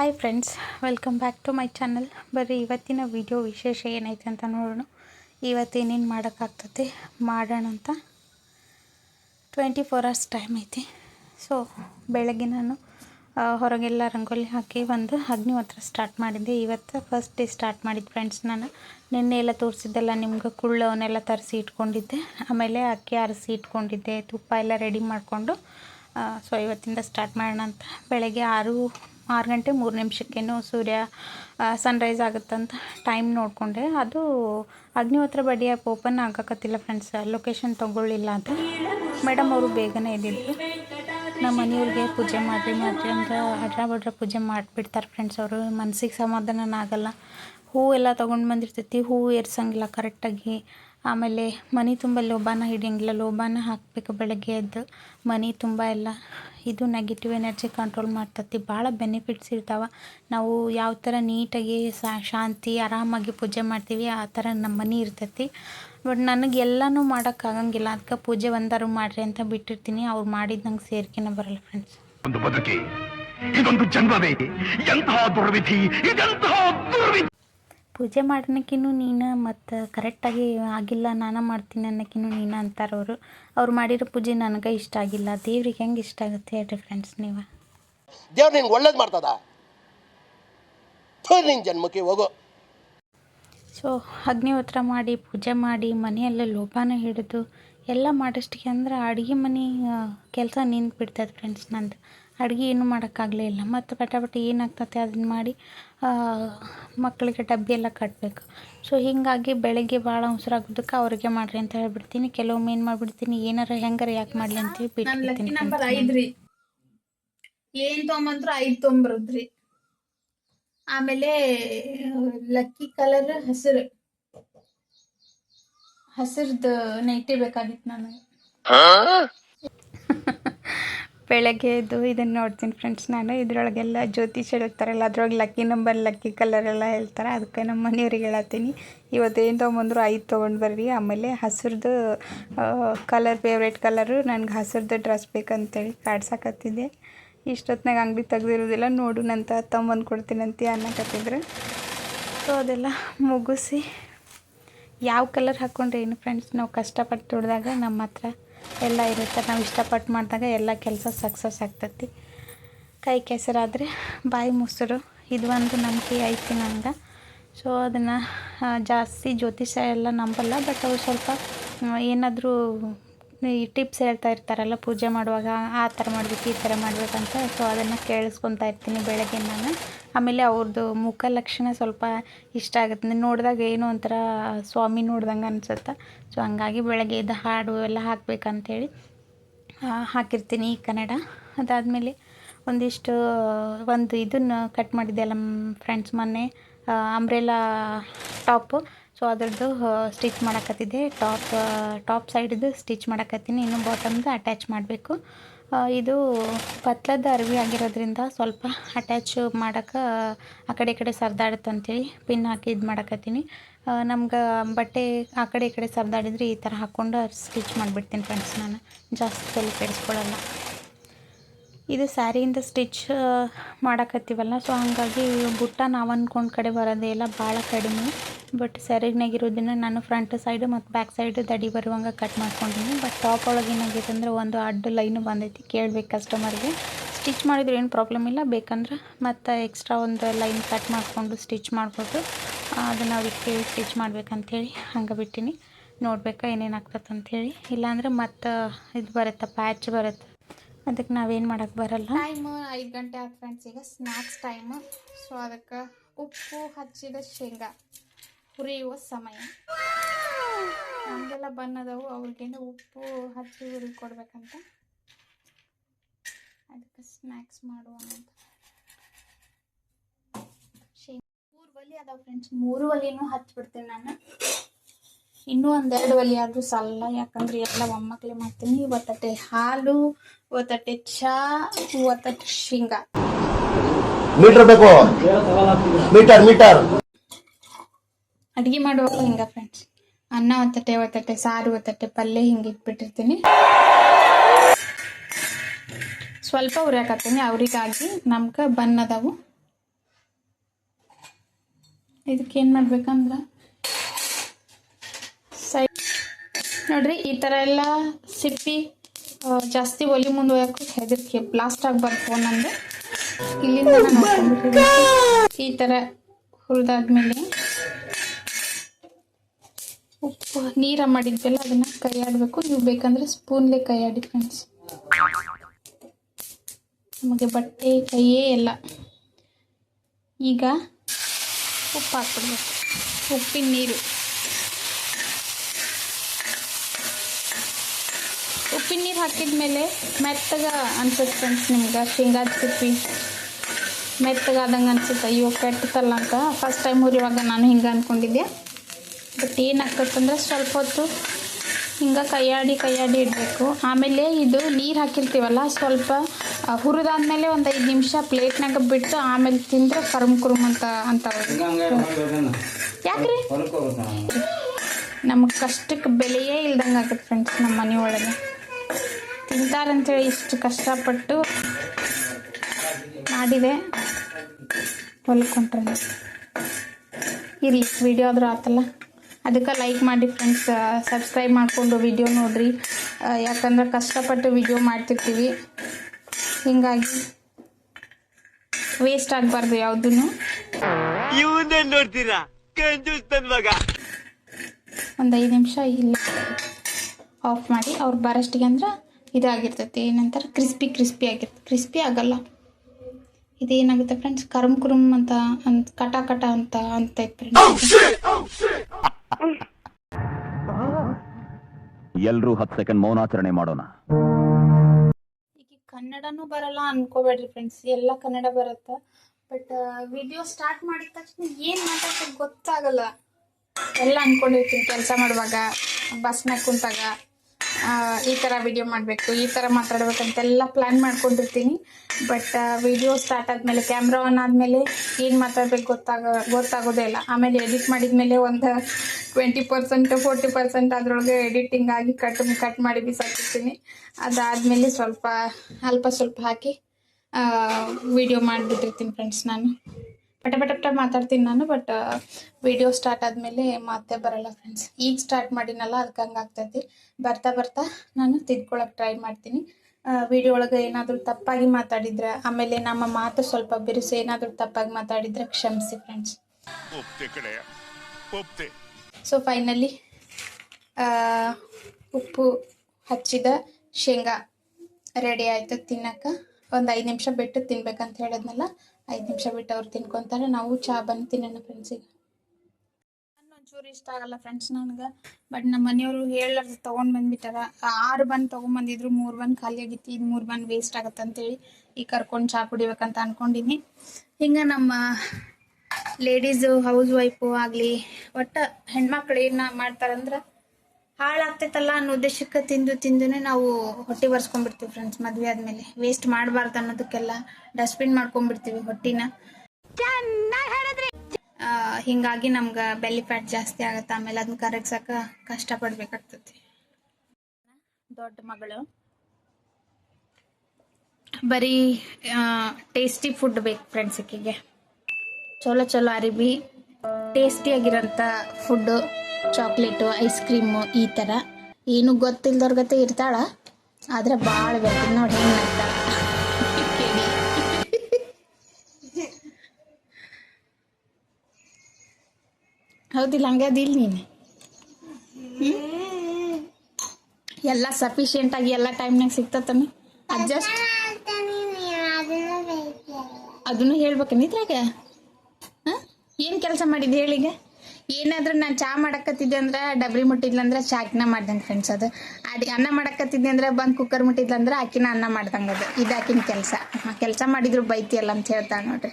Hi friends welcome back to my channel ಬರ್ರಿ, ಇವತ್ತಿನ video ವಿಶೇಷ ಏನೈತೆ ಅಂತ ನೋಡೋಣ. ಇವತ್ತೇನೇನು ಮಾಡೋಕ್ಕಾಗ್ತದೆ ಮಾಡೋಣ ಅಂತ. ಟ್ವೆಂಟಿ ಫೋರ್ ಅವರ್ಸ್ ಟೈಮ್ ಐತಿ. ಸೊ ಬೆಳಗ್ಗೆ ನಾನು ಹೊರಗೆಲ್ಲ ರಂಗೋಲಿ ಹಾಕಿ ಒಂದು ಅಗ್ನಿಹೋತ್ರ ಸ್ಟಾರ್ಟ್ ಮಾಡಿದ್ದೆ. ಇವತ್ತು ಫಸ್ಟ್ ಡೇ ಸ್ಟಾರ್ಟ್ ಮಾಡಿದ್ದು ಫ್ರೆಂಡ್ಸ್ ನಾನು. ನಿನ್ನೆ ಎಲ್ಲ ತೋರಿಸಿದ್ದೆಲ್ಲ ನಿಮ್ಗೆ ಕುಳ್ಳು ಅವನ್ನೆಲ್ಲ ತರಿಸಿ ಇಟ್ಕೊಂಡಿದ್ದೆ. ಆಮೇಲೆ ಅಕ್ಕಿ ಅರಸಿ ಇಟ್ಕೊಂಡಿದ್ದೆ. ತುಪ್ಪ ಎಲ್ಲ ರೆಡಿ ಮಾಡಿಕೊಂಡು ಸೊ ಇವತ್ತಿಂದ ಸ್ಟಾರ್ಟ್ ಮಾಡೋಣ ಅಂತ. ಬೆಳಗ್ಗೆ ಆರು ಆರು ಗಂಟೆ ಮೂರು ನಿಮಿಷಕ್ಕೇನು ಸೂರ್ಯ ಸನ್ರೈಸ್ ಆಗುತ್ತಂತ ಟೈಮ್ ನೋಡಿಕೊಂಡೆ. ಅದು ಅಗ್ನಿಹೋತ್ರ ಬಡಿ ಆ್ಯಪ್ ಓಪನ್ ಆಗಕತ್ತಿಲ್ಲ ಫ್ರೆಂಡ್ಸ್ ಲೊಕೇಶನ್ ತೊಗೊಳ್ಳಿಲ್ಲ ಅಂತ. ಮೇಡಮ್ ಅವರು ಬೇಗನೆ ಇದ್ದಿದ್ದು ನಮ್ಮ ಮನೆಯವ್ರಿಗೆ ಪೂಜೆ ಮಾಡಿರಿ ಮಾಡಿರಿ ಅಂದ್ರೆ ಅಡ್ರ ಬಡ್ರ ಪೂಜೆ ಮಾಡಿಬಿಡ್ತಾರೆ ಫ್ರೆಂಡ್ಸ್ ಅವರು. ಮನಸ್ಸಿಗೆ ಸಮಾಧಾನ ಆಗಲ್ಲ. ಹೂ ಎಲ್ಲ ತೊಗೊಂಡು ಬಂದಿರ್ತೈತಿ, ಹೂ ಏರ್ಸಂಗಿಲ್ಲ ಕರೆಕ್ಟಾಗಿ ಆಮೇಲೆ ಮನೆ ತುಂಬ ಲೋಬಾನ ಹಿಡಿಯಂಗಿಲ್ಲ ಲೋಬಾನ ಹಾಕಬೇಕು ಬೆಳಗ್ಗೆ ಎದ್ದು. ಮನೆ ತುಂಬ ಎಲ್ಲ ಇದು ನೆಗೆಟಿವ್ ಎನರ್ಜಿ ಕಂಟ್ರೋಲ್ ಮಾಡ್ತತಿ. ಭಾಳ ಬೆನಿಫಿಟ್ಸ್ ಇರ್ತಾವೆ. ನಾವು ಯಾವ ಥರ ನೀಟಾಗಿ ಶಾಂತಿ, ಆರಾಮಾಗಿ ಪೂಜೆ ಮಾಡ್ತೀವಿ, ಆ ಥರ ನಮ್ಮ ಮನೆ ಇರ್ತೈತಿ. ಬಟ್ ನನಗೆ ಎಲ್ಲನೂ ಮಾಡೋಕ್ಕಾಗಂಗಿಲ್ಲ ಅದಕ್ಕೆ ಪೂಜೆ ಒಂದಾರು ಮಾಡಿರಿ ಅಂತ ಬಿಟ್ಟಿರ್ತೀನಿ. ಅವ್ರು ಮಾಡಿದ ನಂಗೆ ಸೇರ್ಕೆನೇ ಬರಲ್ಲ ಫ್ರೆಂಡ್ಸ್ ಒಂದು ಬದುಕಿ, ಇದೊಂದು ಜನ್ಮವೇ. ಎಂತಹ ದುರ್ವಿಧಿ, ಇದೆಂತಹ ದುರ್ವಿಧಿ. ಪೂಜೆ ಮಾಡೋಣಕ್ಕಿನ್ನೂ ನೀನು ಮತ್ತು ಕರೆಕ್ಟಾಗಿ ಆಗಿಲ್ಲ ನಾನು ಮಾಡ್ತೀನಿ ಅನ್ನೋಕ್ಕಿನ್ನೂ ನೀನು ಅಂತಾರೆ ಅವರು. ಅವ್ರು ಮಾಡಿರೋ ಪೂಜೆ ನನಗೆ ಇಷ್ಟ ಆಗಿಲ್ಲ. ದೇವ್ರಿಗೆ ಹೆಂಗೆ ಇಷ್ಟ ಆಗುತ್ತೆ ಹೇಳ್ರಿ ಫ್ರೆಂಡ್ಸ್ ನೀವು. ದೇವ್ರು ನಿನ್ಗೆ ಒಳ್ಳೇದು ಮಾಡ್ತದ? ಜನ್ಮಕ್ಕೆ ಹೋಗು. ಸೊ ಅಗ್ನಿಹೋತ್ರ ಮಾಡಿ ಪೂಜೆ ಮಾಡಿ ಮನೆಯಲ್ಲ ಲೋಪಾನ ಹಿಡಿದು ಎಲ್ಲ ಮಾಡಷ್ಟಕ್ಕೆ ಅಂದ್ರೆ ಅಡುಗೆ ಮನೆ ಕೆಲಸ ನಿಂತು ಬಿಡ್ತದೆ ಫ್ರೆಂಡ್ಸ್ ನಂದು. ಅಡುಗೆ ಏನು ಮಾಡೋಕ್ಕಾಗಲೇ ಇಲ್ಲ. ಮತ್ತು ಪಟ ಪಟ ಅದನ್ನು ಅದನ್ನ ಮಾಡಿ ಆ, ಮಕ್ಕಳಿಗೆ ಡಬ್ಬಿ ಎಲ್ಲ ಕಟ್ಟಬೇಕು ಸೊ ಹೀಗಾಗಿ ಬೆಳಗ್ಗೆ ಭಾಳ ಉಸಿರಾಗೋದಕ್ಕೆ ಅವ್ರಿಗೆ ಮಾಡಿರಿ ಅಂತ ಹೇಳ್ಬಿಡ್ತೀನಿ. ಕೆಲವೊಮ್ಮೆ ಏನು ಮಾಡಿಬಿಡ್ತೀನಿ ಏನಾರ ಹೆಂಗಾರ ಯಾಕೆ ಮಾಡಲಿ ಅಂತೇಳಿ ನಂಬರ್ friends. ಐದ್ರಿ. ಏನ್ ತೊಗೊಂಬಂದ್ರು ಐದು ತೊಗೊಂಬರದ್ರಿ. ಆಮೇಲೆ ಲಕ್ಕಿ ಕಲರ್ ಹಸಿರು. ಹಸಿರ್ದು ನೈಟಿ ಬೇಕಾಗಿತ್ತು ನನಗೆ. ಬೆಳಗ್ಗೆ ಎದ್ದು ಇದನ್ನು ನೋಡ್ತೀನಿ ಫ್ರೆಂಡ್ಸ್ ನಾನು. ಇದರೊಳಗೆಲ್ಲ ಜ್ಯೋತಿಷ್ ಹೇಳ್ತಾರಲ್ಲ, ಅದ್ರೊಳಗೆ ಲಕ್ಕಿ ನಂಬರ್ ಲಕ್ಕಿ ಕಲರ್ ಎಲ್ಲ ಹೇಳ್ತಾರೆ. ಅದಕ್ಕೆ ನಮ್ಮ ಮನೆಯವ್ರಿಗೆ ಹೇಳತ್ತೀನಿ. ಇವತ್ತು ಏನು ತೊಗೊಂಬಂದ್ರು ಐದು ತೊಗೊಂಡು ಬರ್ರಿ. ಆಮೇಲೆ ಹಸಿರ್ದು ಕಲರ್ ಫೇವ್ರೇಟ್ ಕಲರು ನನಗೆ ಹಸಿರ್ದು ಡ್ರೆಸ್ ಬೇಕಂತೇಳಿ ಕಾಡ್ಸಕತ್ತಿದ್ದೆ ಇಷ್ಟೊತ್ತಿನಾಗ ಅಂಗಡಿ ತೆಗ್ದಿರೋದಿಲ್ಲ, ನೋಡು ನಂತ ತಗೊಂಬಂದು ಕೊಡ್ತೀನಂತ ಅನ್ನಕತ್ತಿದ್ರು ಸೊ ಅದೆಲ್ಲ ಮುಗಿಸಿ. ಯಾವ ಕಲರ್ ಹಾಕ್ಕೊಂಡ್ರೆ ಏನು ಫ್ರೆಂಡ್ಸ್ ನಾವು ಕಷ್ಟಪಟ್ಟು ದುಡ್ದಾಗ ನಮ್ಮ ಹತ್ರ ಎಲ್ಲ ಇರುತ್ತೆ. ನಾವು ಇಷ್ಟಪಟ್ಟು ಮಾಡಿದಾಗ ಎಲ್ಲ ಕೆಲಸ ಸಕ್ಸಸ್ ಆಗ್ತೈತಿ. ಕೈ ಕೆಸರಾದರೆ ಬಾಯಿ ಮೊಸರು. ಇದು ಒಂದು ನಂಬಿಕೆ ಐತಿ ನಂಗೆ. ಸೊ ಅದನ್ನು ಜಾಸ್ತಿ ಜ್ಯೋತಿಷ ಎಲ್ಲ ನಂಬಲ್ಲ. ಬಟ್ ಅವ್ರು ಸ್ವಲ್ಪ ಏನಾದರೂ ಈ ಟಿಪ್ಸ್ ಹೇಳ್ತಾ ಇರ್ತಾರಲ್ಲ, ಪೂಜೆ ಮಾಡುವಾಗ, ಆ ಥರ ಮಾಡಬೇಕು, ಈ ಥರ ಮಾಡಬೇಕಂತ. ಸೊ ಅದನ್ನು ಕೇಳಿಸ್ಕೊತಾ ಇರ್ತೀನಿ ಬೆಳಗ್ಗೆ ನಾನು. ಆಮೇಲೆ ಅವ್ರದ್ದು ಮುಖ ಲಕ್ಷಣ ಸ್ವಲ್ಪ ಇಷ್ಟ ಆಗುತ್ತೆ. ನೋಡಿದಾಗ ಏನೋ ಒಂಥರ ಸ್ವಾಮಿ ನೋಡ್ದಂಗೆ ಅನ್ಸುತ್ತೆ? ಸೊ ಹಂಗಾಗಿ ಬೆಳಗ್ಗೆ ಎದ್ದು ಹಾಡು ಎಲ್ಲ ಹಾಕ್ಬೇಕಂತೇಳಿ ಹಾಕಿರ್ತೀನಿ ಈ ಕನ್ನಡ. ಅದಾದಮೇಲೆ ಒಂದಿಷ್ಟು, ಒಂದು ಇದನ್ನು ಕಟ್ ಮಾಡಿದ್ದೆ ಅಲ್ಲ ಫ್ರೆಂಡ್ಸ್ ಮೊನ್ನೆ ಅಂಬ್ರೆಲಾ ಟಾಪು ಸೊ ಅದರದ್ದು ಸ್ಟಿಚ್ ಮಾಡಕತ್ತಿದ್ದೆ. ಟಾಪ್ ಟಾಪ್ ಸೈಡ್ದು ಸ್ಟಿಚ್ ಮಾಡಕತ್ತೀನಿ. ಇನ್ನು ಬಾಟಮ್ದು ಅಟ್ಯಾಚ್ ಮಾಡಬೇಕು. ಇದು ಪತ್ಲದ ಅರ್ವಿ ಆಗಿರೋದ್ರಿಂದ ಸ್ವಲ್ಪ ಅಟ್ಯಾಚ್ ಮಾಡೋಕೆ ಆ ಕಡೆ ಈ ಕಡೆ ಸರ್ದಾಡುತ್ತೆ ಪಿನ್ ಹಾಕಿ ಇದು ಮಾಡಕತ್ತೀನಿ. ನಮ್ಗೆ ಬಟ್ಟೆ ಆ ಕಡೆ ಈ ಕಡೆ ಸರ್ದಾಡಿದ್ರೆ ಈ ಥರ ಹಾಕ್ಕೊಂಡು ಸ್ಟಿಚ್ ಮಾಡಿಬಿಡ್ತೀನಿ ಫ್ರೆಂಡ್ಸ್ ನಾನು ಜಾಸ್ತಿ ತಲೆ ಕೆಡಿಸ್ಕೊಳ್ಳಲ್ಲ ಇದು ಸ್ಯಾರಿಯಿಂದ ಸ್ಟಿಚ್ ಮಾಡಕತ್ತೀವಲ್ಲ. ಸೊ ಹಾಗಾಗಿ ಬುಟ್ಟ ನಾವು ಅಂದ್ಕೊಂಡು ಕಡೆ ಬರೋದೇ ಇಲ್ಲ ಭಾಳ ಕಡಿಮೆ. ಬಟ್ ಸೆರಗ್ನಾಗಿರೋದನ್ನ ನಾನು ಫ್ರಂಟ್ ಸೈಡು ಮತ್ತು ಬ್ಯಾಕ್ ಸೈಡು ದಡಿ ಬರುವಂಗ ಕಟ್ ಮಾಡ್ಕೊಂಡಿನಿ. ಬಟ್ ಟಾಪ್ ಒಳಗೆ ಏನಾಗೈತೆ ಅಂದರೆ ಒಂದು ಅಡ್ಡ ಲೈನು ಬಂದೈತಿ ಕೇಳ್ಬೇಕು ಕಸ್ಟಮರ್ಗೆ ಸ್ಟಿಚ್ ಮಾಡಿದ್ರೆ ಏನು ಪ್ರಾಬ್ಲಮ್ ಇಲ್ಲ, ಬೇಕಂದ್ರೆ ಮತ್ತು ಎಕ್ಸ್ಟ್ರಾ ಒಂದು ಲೈನ್ ಕಟ್ ಮಾಡಿಕೊಂಡು ಸ್ಟಿಚ್ ಮಾಡಿಕೊಟ್ಟು ಅದನ್ನು ಅವ್ರಿಗೆ ಕೇಳಿ ಸ್ಟಿಚ್ ಮಾಡ್ಬೇಕಂತೇಳಿ ಹಂಗೆ ಬಿಟ್ಟಿನಿ. ನೋಡ್ಬೇಕಾ ಏನೇನು ಆಗ್ತದೆ ಅಂಥೇಳಿ ಇಲ್ಲಾಂದ್ರೆ ಮತ್ತು ಇದು ಬರುತ್ತೆ ಪ್ಯಾಚ್ ಬರುತ್ತೆ. ಅದಕ್ಕೆ ನಾವೇನು ಮಾಡೋಕ್ಕೆ ಬರಲ್ಲ. ಟೈಮ್ ಐದು ಗಂಟೆ ಆದ ಫ್ರೆಂಡ್ಸ್ ಈಗ ಸ್ನ್ಯಾಕ್ಸ್ ಟೈಮ್ ಸೊ ಅದಕ್ಕೆ ಉಪ್ಪು, ಹಚ್ಚಿದ ಶೇಂಗಾ. ಹುರಿಯುವ ಸಮಯ. ನಮಗೆಲ್ಲ ಬನ್ನದವು ಅವ್ರಿಗೇನು ಉಪ್ಪು, ಹಚ್ಚಿ ಹುರಿ ಕೊಡ್ಬೇಕಂತ. ಅದಕ್ಕೆ ಸ್ನ್ಯಾಕ್ಸ್ ಮಾಡುವ ಅಂತ. ಶೇಂಗಾ ಮೂರು ಒಲಿ ಅದಾವ ಫ್ರೆಂಡ್ಸ್ ಮೂರು ಒಲಿನೂ ಹಚ್ಬಿಡ್ತೀನಿ ನಾನು. ಇನ್ನೂ ಒಂದೆರಡು ಒಲೆ ಆದರೂ ಸಾಲಲ್ಲ ಯಾಕಂದ್ರೆ ಎಲ್ಲ ಒಮ್ಮಕ್ಲೆ ಮಾಡ್ತೀನಿ. ಒತ್ತಟ್ಟೆ ಹಾಲು ಒತ್ತಟ್ಟೆ ಚಹಾ ಒತ್ತಟ್ಟೆ ಶೇಂಗಾ. ಮೀಟರ್ ಬೇಕು. Meter meter. ಅಡುಗೆ ಮಾಡುವಾಗ ಹಿಂಗ ಫ್ರೆಂಡ್ಸ್ ಅನ್ನ ಒತ್ತಟ್ಟೆ ಒತ್ತಟ್ಟೆ ಸಾರು ಒತ್ತಟ್ಟೆ ಪಲ್ಯ ಹಿಂಗೆ ಇಟ್ಬಿಟ್ಟಿರ್ತೀನಿ. ಸ್ವಲ್ಪ ಉರಿಯಾಕತ್ತೀನಿ. ಅವ್ರಿಗಾಗಿ ನಮ್ಗೆ ಬನ್ನದವು ಅದಾವು ಇದಕ್ಕೆ ಏನು ಮಾಡ್ಬೇಕಂದ್ರೆ ಸೈಡ್ ನೋಡ್ರಿ, ಈ ತರ ಎಲ್ಲ ಸಿಪ್ಪಿ ಜಾಸ್ತಿ ಒಲಿ ಮುಂದೆ ಹೋಗಕ್ಕೆ ಹೆದರಿಕೆ. ಬ್ಲಾಸ್ಟ್ ಆಗ್ಬಾರ್ದು ಫೋನ್ ಅಂದ್ರೆ. ಇಲ್ಲಿಂದ. ಈ ಥರ ಹುರಿದಾದ್ಮೇಲೆ ಉಪ್ಪು, ನೀರ ಮಾಡಿದ್ವಲ್ಲ, ಅದನ್ನ ಕೈ ಆಡಬೇಕು ನೀವು ಬೇಕಂದ್ರೆ ಸ್ಪೂನ್ಲೆ ಕೈ ಆಡಿ ಫ್ರೆಂಡ್ಸ್ ನಮಗೆ ಬಟ್ಟೆ, ಕೈಯೇ ಎಲ್ಲ ಈಗ ಉಪ್ಪು ಹಾಕ್ಬಿಡ್ಬೇಕು. ಉಪ್ಪಿನ ನೀರು. ಉಪ್ಪಿನ ನೀರು ಹಾಕಿದ್ಮೇಲೆ ಮೆತ್ತಗ ಅನ್ಸುತ್ತೆ ಫ್ರೆಂಡ್ಸ್ ನಿಮ್ಗೆ ಶೇಂಗಾದ ಸಿಪ್ಪಿ ಮೆತ್ತಗಾದಂಗೆ ಅನ್ಸುತ್ತೆ. ಅಯ್ಯೋ ಕೆಟ್ಟತಲ್ಲ ಅಂತ ಫಸ್ಟ್ ಟೈಮ್ ಹುರಿಯುವಾಗ ನಾನು ಹಿಂಗೆ ಅಂದ್ಕೊಂಡಿದ್ದೆ ಬಟ್ ಏನಾಗ್ತದಂದ್ರೆ ಸ್ವಲ್ಪ ಹೊತ್ತು ಹಿಂಗೆ ಕೈಯಾಡಿ ಕೈಯಾಡಿ ಇಡಬೇಕು. ಆಮೇಲೆ ಇದು ನೀರು ಹಾಕಿರ್ತೀವಲ್ಲ ಸ್ವಲ್ಪ ಹುರಿದಾದ್ಮೇಲೆ ಒಂದು ಐದು ನಿಮಿಷ ಪ್ಲೇಟ್ನಾಗ ಬಿಟ್ಟು ಆಮೇಲೆ ತಿಂದರೆ ಕರ್ಮ್ ಕುರುಮ್ ಅಂತ ಅಂತ ಯಾಕ್ರಿ? ನಮಗೆ ಕಷ್ಟಕ್ಕೆ ಬೆಲೆಯೇ ಇಲ್ದಂಗೆ ಆಗುತ್ತೆ ಫ್ರೆಂಡ್ಸ್ ನಮ್ಮ ಮನೆ ಒಳಗೆ. ತಿಂತಾರಂತೇಳಿ ಇಷ್ಟು ಕಷ್ಟಪಟ್ಟು ಮಾಡಿದೆ. ಹೊಲ್ಕೊಂಡ್ರೆ. ಇರಲಿ ವಿಡಿಯೋ ಆದರೂ ಆತಲ್ಲ. ಅದಕ್ಕೆ ಲೈಕ್ ಮಾಡಿ ಫ್ರೆಂಡ್ಸ್ ಸಬ್ಸ್ಕ್ರೈಬ್ ಮಾಡಿಕೊಂಡು ವಿಡಿಯೋ ನೋಡ್ರಿ. ಯಾಕಂದ್ರೆ ಕಷ್ಟಪಟ್ಟು ವಿಡಿಯೋ ಮಾಡ್ತಿರ್ತೀವಿ. ಹೀಗಾಗಿ ವೇಸ್ಟ್ ಆಗಬಾರ್ದು ಯಾವುದೂ ಇವನ್ನೇ ನೋಡ್ತೀರಾ? ಒಂದು ಐದು ನಿಮಿಷ ಇಲ್ಲ ಆಫ್ ಮಾಡಿ ಅವ್ರು ಬರೋಷ್ಟಿಗೆ ಅಂದ್ರೆ ಇದಾಗಿರ್ತೈತಿ ಏನಂತಾರೆ? ಕ್ರಿಸ್ಪಿ ಕ್ರಿಸ್ಪಿ ಆಗಿರ್ತದೆ ಕ್ರಿಸ್ಪಿ ಆಗಲ್ಲ. ಇದೇನಾಗುತ್ತೆ ಫ್ರೆಂಡ್ಸ್ ಕರಮ್ ಕುರುಮ್ ಅಂತ ಅಂತ ಕಟ ಕಟ ಅಂತ ಅಂತ ಫ್ರೆಂಡ್ಸ್ ಎಲ್ಲರೂ ಹತ್ತು ಸೆಕೆಂಡ್ ಮೌನಾಚರಣೆ ಮಾಡೋಣ. ಈಗ ಕನ್ನಡನೂ ಬರಲ್ಲ ಅನ್ಕೋಬೇಡ್ರಿ ಫ್ರೆಂಡ್ಸ್ ಎಲ್ಲ ಕನ್ನಡ ಬರುತ್ತೆ. ಬಟ್ ವಿಡಿಯೋ ಸ್ಟಾರ್ಟ್ ಮಾಡಿದ ತಕ್ಷಣ ಏನು ಮಾತಾಡ್ತೀನಿ ಗೊತ್ತಾಗಲ್ಲ. ಎಲ್ಲ ಅನ್ಕೊಂಡಿರ್ತೀನಿ ಕೆಲಸ ಮಾಡುವಾಗ ಬಸ್ನಾಗ ಕುಂತಾಗ. ಈ ಥರ ವಿಡಿಯೋ ಮಾಡಬೇಕು, ಈ ಥರ ಮಾತಾಡ್ಬೇಕಂತೆಲ್ಲ ಪ್ಲ್ಯಾನ್ ಮಾಡ್ಕೊಂಡಿರ್ತೀನಿ. ಬಟ್ ವಿಡಿಯೋ ಸ್ಟಾರ್ಟ್ ಆದಮೇಲೆ ಕ್ಯಾಮ್ರಾ ಆನ್ ಆದಮೇಲೆ ಏನು ಮಾತಾಡ್ಬೇಕು ಗೊತ್ತಾಗ, ಗೊತ್ತಾಗೋದೇ ಇಲ್ಲ. ಆಮೇಲೆ ಎಡಿಟ್ ಮಾಡಿದ್ಮೇಲೆ ಒಂದು ಟ್ವೆಂಟಿ ಪರ್ಸೆಂಟ್ ಫೋರ್ಟಿ ಪರ್ಸೆಂಟ್ ಅದರೊಳಗೆ ಎಡಿಟಿಂಗ್ ಆಗಿ ಕಟ್ ಕಟ್ ಮಾಡಿ ಬಿಸಾಕಿರ್ತೀನಿ. ಅದಾದಮೇಲೆ ಸ್ವಲ್ಪ, ಅಲ್ಪ ಸ್ವಲ್ಪ ಹಾಕಿ ವಿಡಿಯೋ ಮಾಡಿಬಿಟ್ಟಿರ್ತೀನಿ ಫ್ರೆಂಡ್ಸ್ ನಾನು. ಪಟ ಪಟ ಪಟ ಮಾತಾಡ್ತೀನಿ ನಾನು ಬಟ್ ವಿಡಿಯೋ ಸ್ಟಾರ್ಟ್ ಆದಮೇಲೆ ಮತ್ತೆ ಬರಲ್ಲ ಫ್ರೆಂಡ್ಸ್ ಈಗ ಸ್ಟಾರ್ಟ್ ಮಾಡಿನಲ್ಲ ಅದಕ್ಕೆ ಹಂಗೆ ಆಗ್ತೈತಿ. ಬರ್ತಾ ಬರ್ತಾ ನಾನು ತಿದ್ಕೊಳಕ್ಕೆ ಟ್ರೈ ಮಾಡ್ತೀನಿ. ವಿಡಿಯೋ ಒಳಗೆ ಏನಾದರೂ ತಪ್ಪಾಗಿ ಮಾತಾಡಿದ್ರೆ ಆಮೇಲೆ ನಮ್ಮ ಮಾತು ಸ್ವಲ್ಪ ಬಿರುಸು ಏನಾದರೂ ತಪ್ಪಾಗಿ ಮಾತಾಡಿದ್ರೆ ಕ್ಷಮಿಸಿ ಫ್ರೆಂಡ್ಸ್ ಸೊ ಫೈನಲಿ ಉಪ್ಪು ಹಚ್ಚಿದ ಶೇಂಗಾ ರೆಡಿ ಆಯ್ತು ತಿನ್ನಕ್ಕೆ. ಒಂದು ಐದು ನಿಮಿಷ ಬಿಟ್ಟು ತಿನ್ಬೇಕಂತ ಹೇಳಿದ್ನಲ್ಲ ಐದು ನಿಮಿಷ ಬಿಟ್ಟು ಅವ್ರು ತಿನ್ಕೊಂತಾರೆ. ನಾವು ಚಹಾ ಬಂದು ತಿನ್ನೋಣ ಫ್ರೆಂಡ್ಸಿಗೆ ಒಂಚೂರು ಇಷ್ಟ ಆಗಲ್ಲ ಫ್ರೆಂಡ್ಸ್ ನನಗೆ. ಬಟ್ ನಮ್ಮ ಮನೆಯವರು ಹೇಳಾರ್ದು ತೊಗೊಂಡು ಬಂದ್ಬಿಟ್ಟಾರ. ಆರು ಬನ್ ತೊಗೊಂಬಂದಿದ್ರು ಮೂರು ಬನ್ ಖಾಲಿ ಆಗಿತ್ತು. ಇದು ಮೂರು ಬನ್ ವೇಸ್ಟ್ ಆಗತ್ತೆ ಅಂತೇಳಿ ಈಗ ಕರ್ಕೊಂಡು ಚಹಾ ಕುಡಿಬೇಕಂತ ಅನ್ಕೊಂಡಿನಿ. ಹಿಂಗೆ ನಮ್ಮ ಲೇಡೀಸು ಹೌಸ್ ವೈಫು ಆಗಲಿ, ಒಟ್ಟು ಹೆಣ್ಮಕ್ಳು ಏನು ಮಾಡ್ತಾರಂದ್ರೆ ಹಾಳಾಗ್ತೈತಲ್ಲ ಅನ್ನೋ ಉದ್ದೇಶಕ್ಕೆ ತಿಂದು ತಿಂದುನೇ ನಾವು ಹೊಟ್ಟೆ ಬರ್ಸ್ಕೊಂಡ್ಬಿಡ್ತೀವಿ ಫ್ರೆಂಡ್ಸ್ ಮದುವೆ ಆದ್ಮೇಲೆ. ವೇಸ್ಟ್ ಮಾಡಬಾರ್ದು ಅನ್ನೋದಕ್ಕೆಲ್ಲ ಡಸ್ಟ್ಬಿನ್ ಮಾಡ್ಕೊಂಡ್ಬಿಡ್ತೀವಿ ಹೊಟ್ಟಿನ. ಆ, ಹಿಂಗಾಗಿ ನಮ್ಗೆ ಬೆಲ್ಲಿ ಫ್ಯಾಟ್ ಜಾಸ್ತಿ ಆಗುತ್ತೆ ಆಮೇಲೆ ಅದನ್ನ ಕರಗ್ಸಕ್ಕೆ ಕಷ್ಟಪಡ್ಬೇಕಾಗ್ತತಿ. ದೊಡ್ಡ ಮಗಳು. ಬರೀ ಟೇಸ್ಟಿ ಫುಡ್ ಬೇಕು ಫ್ರೆಂಡ್ಸ್ ಆಕಿಗೆ ಚಲೋ ಚಲೋ ಅರಿಬಿ ಟೇಸ್ಟಿಯಾಗಿರೋಂಥ ಫುಡ್ಡು ಚಾಕ್ಲೇಟು, ಐಸ್ ಕ್ರೀಮು ಈ ಥರ. ಏನು ಗೊತ್ತಿಲ್ದವ್ರ ಗತೆ ಇರ್ತಾಳ. ಆದರೆ ಭಾಳ ಬೇಕು ನೋಡಿ ಹೆಂಗೆ ನಗ್ತಾಳ ಹೌದಿಲ್ಲ ಹಂಗದಿಲ್ಲ ನೀನು. ಎಲ್ಲ ಸಫಿಷಿಯೆಂಟ್ ಆಗಿ ಎಲ್ಲ ಟೈಮ್ನಾಗ ಸಿಗ್ತತನ ಅಡ್ಜಸ್ಟ್ ಅದನ್ನು ಹೇಳ್ಬೇಕೇನು ಇದ್ರಾಗ ಏನು ಕೆಲಸ ಮಾಡಿದ್ದು ಹೇಳೀಗ? ಏನಾದ್ರೂ ನಾನು ಚಾ ಮಾಡಕತ್ತಿದ್ದೆ ಅಂದ್ರೆ ಡಬ್ರಿ ಮುಟ್ಟಿದ್ಲಂದ್ರೆ ಚಾಕಿನ ಮಾಡ್ದಂಗೆ ಫ್ರೆಂಡ್ಸ್ ಅದು. ಅದು ಅನ್ನ ಮಾಡಕತ್ತಿದ್ದೆ ಅಂದ್ರೆ ಬಂದು ಕುಕ್ಕರ್ ಮುಟ್ಟಿದ್ಲಂದ್ರೆ ಆಕಿನ ಅನ್ನ ಮಾಡ್ದಂಗೆ ಅದು. ಇದಾಕಿನ ಕೆಲಸ. ಕೆಲಸ ಮಾಡಿದ್ರು ಬೈತಿಯಲ್ಲ ಅಂತ ಹೇಳ್ತಾಳೆ ನೋಡ್ರಿ.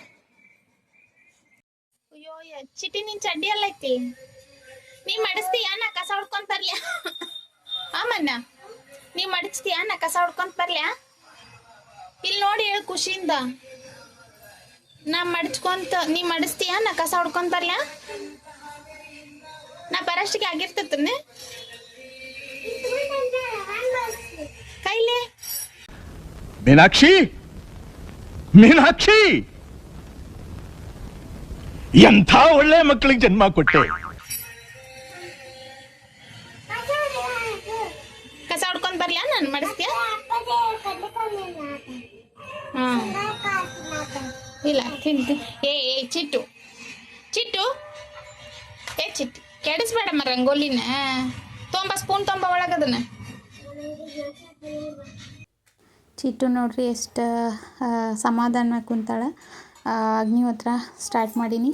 ಅಯ್ಯೋ ಚಿಟಿ ನಿನ್ ಚಡ್ಡಿ ಎಲ್ಲ ಐತಿ? ನೀ ಮಡಿಸ್ತೀಯಾ ನಾ ಕಸ ಹೊಡ್ಕೊಂಡ್ ಬರ್ಲ್ಯಾ ಆಮನ್ನ ನೀ ಮಡಿಸ್ತೀಯಾ ನಾ ಕಸ ಹೊಡ್ಕೊಂಡ್ ಬರ್ಲ್ಯಾ ಇಲ್ಲಿ ನೋಡಿ ಹೇಳು ಖುಷಿಯಿಂದ. ನಾ ಮಡ್ಚ್ಕೊಂತ ನೀ ಮಡಿಸ್ತೀಯಾ ನಾ ಕಸ ಹೊಡ್ಕೊಂಡ್ ಬರ್ಲ್ಯಾ ನಾ ಬರಷ್ಟಿಗೆ ಆಗಿರ್ತತನೆ. ಕೈಲೇ. ಮೀನಾಕ್ಷಿ ಮೀನಾಕ್ಷಿ. ಎಂಥ ಒಳ್ಳೆ ಮಕ್ಕಳಿಗೆ ಜನ್ಮ ಕೊಟ್ಟೆ. ಕಸ ಹೊಡ್ಕೊಂಡ್ ಬರ್ಲಾ? ನಾನು ಮಾಡಿಸ್ತೀಯ? ಹಾಂ. ಇಲ್ಲ ತಿಂತಿ ಏ ಏ ಚಿಟ್ಟು. ಚಿಟ್ಟು? ಏ ಚಿಟ್ಟು. ಕೆಡಿಸ್ಬೇಡಮ್ಮ ರಂಗೋಲಿನ. ತೊಂಬ, ಸ್ಪೂನ್ ತೊಂಬ ಒಳಗದನ್ನ ಚಿಟ್ಟು ನೋಡ್ರಿ ಎಷ್ಟು ಸಮಾಧಾನ ಕುಂತಾಳೆ. ಅಗ್ನಿಹೋತ್ರ ಸ್ಟಾರ್ಟ್ ಮಾಡೀನಿ.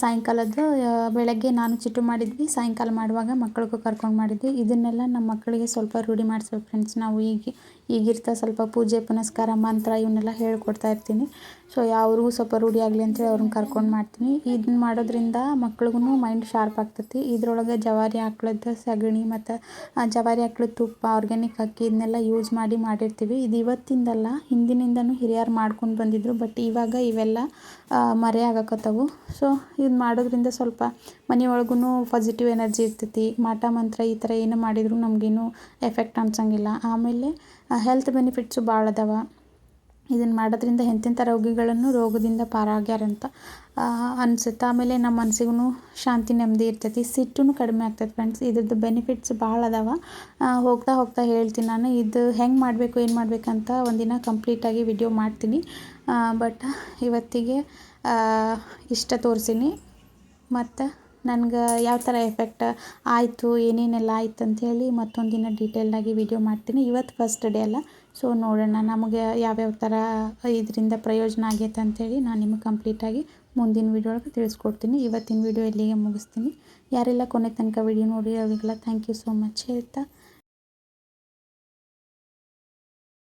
ಸಾಯಂಕಾಲದ್ದು ಬೆಳಗ್ಗೆ ನಾನು ಚಿಟ್ಟು ಮಾಡಿದ್ವಿ. ಸಾಯಂಕಾಲ ಮಾಡುವಾಗ ಮಕ್ಕಳಿಗೂ ಕರ್ಕೊಂಡು ಮಾಡಿದ್ವಿ. ಇದನ್ನೆಲ್ಲ ನಮ್ಮ ಮಕ್ಕಳಿಗೆ ಸ್ವಲ್ಪ ರೂಢಿ ಮಾಡಿಸ್ಬೇಕು ಫ್ರೆಂಡ್ಸ್ ನಾವು ಈಗ ಈಗಿರ್ತಾ ಸ್ವಲ್ಪ ಪೂಜೆ, ಪುನಸ್ಕಾರ, ಮಂತ್ರ ಇವನ್ನೆಲ್ಲ ಹೇಳ್ಕೊಡ್ತಾ ಇರ್ತೀನಿ. ಸೊ ಅವ್ರಿಗೂ ಸ್ವಲ್ಪ ರೂಢಿ ಆಗಲಿ ಅಂತೇಳಿ ಅವ್ರನ್ನ ಕರ್ಕೊಂಡು ಮಾಡ್ತೀನಿ. ಇದನ್ನ ಮಾಡೋದ್ರಿಂದ ಮಕ್ಳಿಗೂ ಮೈಂಡ್ ಶಾರ್ಪ್ ಆಗ್ತೈತಿ. ಇದ್ರೊಳಗೆ ಜವಾರಿ ಆಕಳದ್ದು ಸಗಣಿ ಮತ್ತು ಜವಾರಿ ಆಕಳದ ತುಪ್ಪ ಆರ್ಗ್ಯಾನಿಕ್ ಅಕ್ಕಿ ಇದನ್ನೆಲ್ಲ ಯೂಸ್ ಮಾಡಿ ಮಾಡಿರ್ತೀವಿ. ಇದು ಇವತ್ತಿಂದಲ್ಲ, ಹಿಂದಿನಿಂದನೂ ಹಿರಿಯರು ಮಾಡ್ಕೊಂಡು ಬಂದಿದ್ರು. ಬಟ್ ಇವಾಗ ಇವೆಲ್ಲ ಮರೆ ಆಗಕತ್ತವು. ಸೊ ಇದು ಮಾಡೋದ್ರಿಂದ ಸ್ವಲ್ಪ ಮನೆಯೊಳಗೂ ಪಾಸಿಟಿವ್ ಎನರ್ಜಿ ಇರ್ತೈತಿ. ಮಾಟ, ಮಂತ್ರ ಈ ಥರ ಏನು ಮಾಡಿದರೂ ನಮಗೇನು ಎಫೆಕ್ಟ್ ಅನ್ಸಂಗಿಲ್ಲ. ಆಮೇಲೆ ಹೆಲ್ತ್ ಬೆನಿಫಿಟ್ಸು ಭಾಳ ಅದಾವ. ಇದನ್ನು ಮಾಡೋದ್ರಿಂದ ಎಂತೆಂಥ ರೋಗಿಗಳನ್ನು ರೋಗದಿಂದ ಪಾರಾಗ್ಯಾರಂತ ಅನಿಸುತ್ತೆ. ಆಮೇಲೆ ನಮ್ಮ ಮನಸ್ಸಿಗೂ ಶಾಂತಿ, ನೆಮ್ಮದಿ ಇರ್ತೈತಿ. ಸಿಟ್ಟು ಕಡಿಮೆ ಆಗ್ತೈತೆ ಫ್ರೆಂಡ್ಸ್ ಇದ್ರದ್ದು ಬೆನಿಫಿಟ್ಸ್ ಭಾಳ ಅದಾವ. ಹೋಗ್ತಾ ಹೋಗ್ತಾ ಹೇಳ್ತೀನಿ ನಾನು. ಇದು ಹೆಂಗೆ ಮಾಡಬೇಕು, ಏನು ಮಾಡಬೇಕಂತ ಒಂದಿನ ಕಂಪ್ಲೀಟಾಗಿ ವಿಡಿಯೋ ಮಾಡ್ತೀನಿ. ಬಟ್ ಇವತ್ತಿಗೆ ಇಷ್ಟ ತೋರಿಸೀನಿ. ಮತ್ತು ನನಗೆ ಯಾವ ಥರ ಎಫೆಕ್ಟ್ ಆಯಿತು, ಏನೇನೆಲ್ಲ ಆಯ್ತು ಅಂಥೇಳಿ ಮತ್ತೊಂದು ದಿನ ಡೀಟೇಲ್ಡಾಗಿ ವಿಡಿಯೋ ಮಾಡ್ತೀನಿ. ಇವತ್ತು ಫಸ್ಟ್ ಡೇ ಅಲ್ಲ. ಸೊ ನೋಡೋಣ ನಮಗೆ ಯಾವ್ಯಾವ ಥರ ಇದರಿಂದ ಪ್ರಯೋಜನ ಆಗೈತೆ ಅಂಥೇಳಿ ನಾನು ನಿಮಗೆ ಕಂಪ್ಲೀಟಾಗಿ ಮುಂದಿನ ವಿಡಿಯೋ ಒಳಗೆ ತಿಳಿಸ್ಕೊಡ್ತೀನಿ. ಇವತ್ತಿನ ವಿಡಿಯೋ ಇಲ್ಲಿಗೆ ಮುಗಿಸ್ತೀನಿ. ಯಾರೆಲ್ಲ ಕೊನೆ ತನಕ ವಿಡಿಯೋ ನೋಡಿ ಅವರಿಗೆಲ್ಲ ಥ್ಯಾಂಕ್ ಯು ಸೋ ಮಚ್ ಹೇಳ್ತಾ